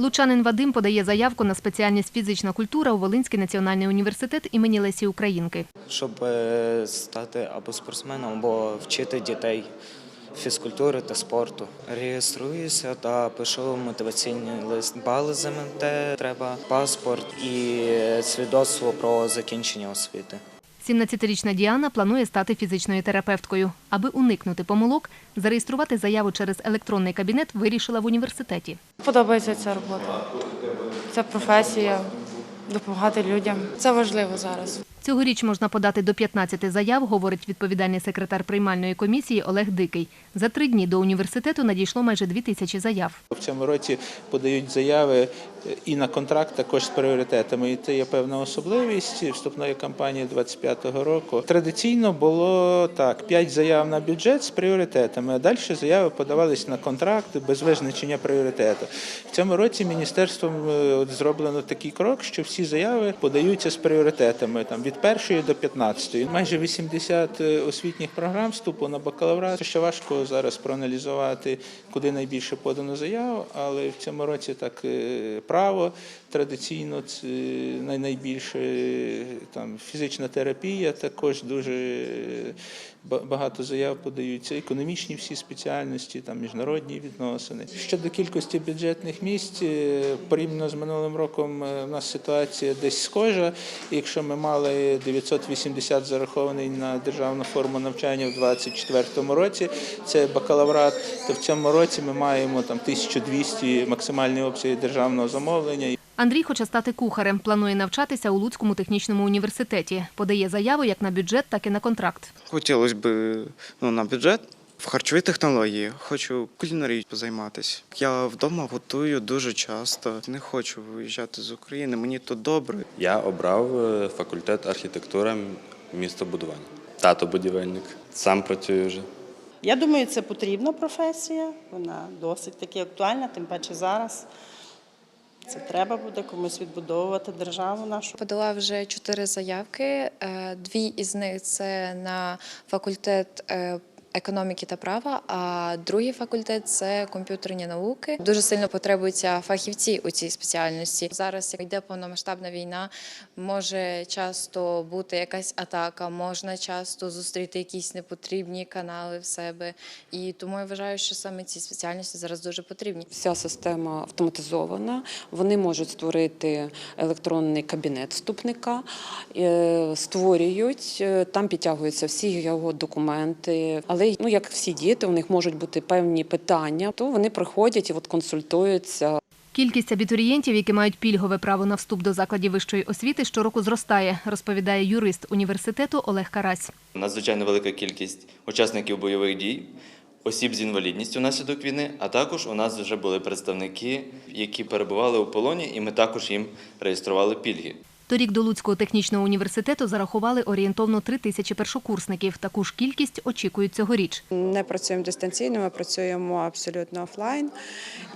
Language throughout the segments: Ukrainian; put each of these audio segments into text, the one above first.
Лучанин Вадим подає заявку на спеціальність фізична культура у Волинський національний університет імені Лесі Українки. щоб е, стати або спортсменом, або вчити дітей фізкультури та спорту. Реєструюся та пишу мотиваційний лист. Бали з МНТ, треба паспорт і свідоцтво про закінчення освіти. 17-річна Діана планує стати фізичною терапевткою. Аби уникнути помилок, зареєструвати заяву через електронний кабінет вирішила в університеті. Подобається ця робота. Ця професія, допомагати людям. Це важливо зараз. Цьогоріч можна подати до 15 заяв, говорить відповідальний секретар приймальної комісії Олег Дикий. За три дні до університету надійшло майже дві тисячі заяв. В цьому році подають заяви і на контракт також з пріоритетами. І це є певна особливість вступної кампанії 25-го року. Традиційно було так: 5 заяв на бюджет з пріоритетами, а далі заяви подавались на контракт без визначення пріоритету. В цьому році міністерством е, зроблено такий крок, що всі заяви подаються з пріоритетами там від першої до 15. Майже 80 освітніх програм вступу на бакалаврат. Ще важко зараз проаналізувати, куди найбільше подано заяв, але в цьому році так е, право традиційно це найбільше е, там фізична терапія, також дуже е, багато заяв подаються. Економічні всі спеціальності, там міжнародні відносини. Щодо кількості бюджетних місць, е, порівняно з минулим роком, е, у нас ситуація десь схожа. Якщо ми мали 980 зарахований на державну форму навчання в 2024 році, це бакалаврат, то в цьому році ми маємо там 1200 максимальний обсяг державного замовлення. Андрій хоче стати кухарем. Планує навчатися у Луцькому технічному університеті. Подає заяву як на бюджет, так і на контракт. Хотілося б ну, на бюджет в харчові технології. Хочу кулінарією позайматися. Я вдома готую дуже часто. Не хочу виїжджати з України. Мені тут добре. Я обрав е, факультет архітектура містобудування. Тато будівельник. Сам працюю вже. Я думаю, це потрібна професія, вона досить таки актуальна, тим паче зараз. Це треба буде комусь відбудовувати державу нашу. Подала вже чотири заявки. Е, Дві із них це на факультет. Економіки та права, а другий факультет це комп'ютерні науки. Дуже сильно потребуються фахівці у цій спеціальності. Зараз як йде повномасштабна війна, може часто бути якась атака, можна часто зустріти якісь непотрібні канали в себе. І тому я вважаю, що саме ці спеціальності зараз дуже потрібні. Вся система автоматизована. Вони можуть створити електронний кабінет вступника, е, створюють, е, там підтягуються всі його документи. Але ну як всі діти, у них можуть бути певні питання, то вони приходять і от консультуються. Кількість абітурієнтів, які мають пільгове право на вступ до закладів вищої освіти, щороку зростає, розповідає юрист університету Олег Карась. Надзвичайно велика кількість учасників бойових дій, осіб з інвалідністю внаслідок війни, а також у нас вже були представники, які перебували у полоні, і ми також їм реєстрували пільги. Торік до Луцького технічного університету зарахували орієнтовно три тисячі першокурсників. Таку ж кількість очікують цьогоріч. Не працюємо дистанційно, ми працюємо абсолютно офлайн.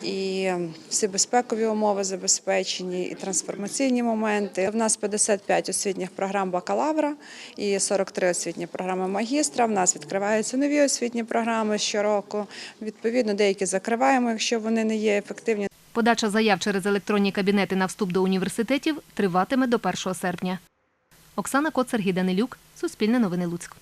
І всі безпекові умови забезпечені, і трансформаційні моменти. В нас 55 освітніх програм бакалавра і 43 освітні програми магістра. В нас відкриваються нові освітні програми щороку. Відповідно, деякі закриваємо, якщо вони не є ефективні. Подача заяв через електронні кабінети на вступ до університетів триватиме до 1 серпня. Оксана Коц, Сергій Данилюк, Суспільне новини Луцьк.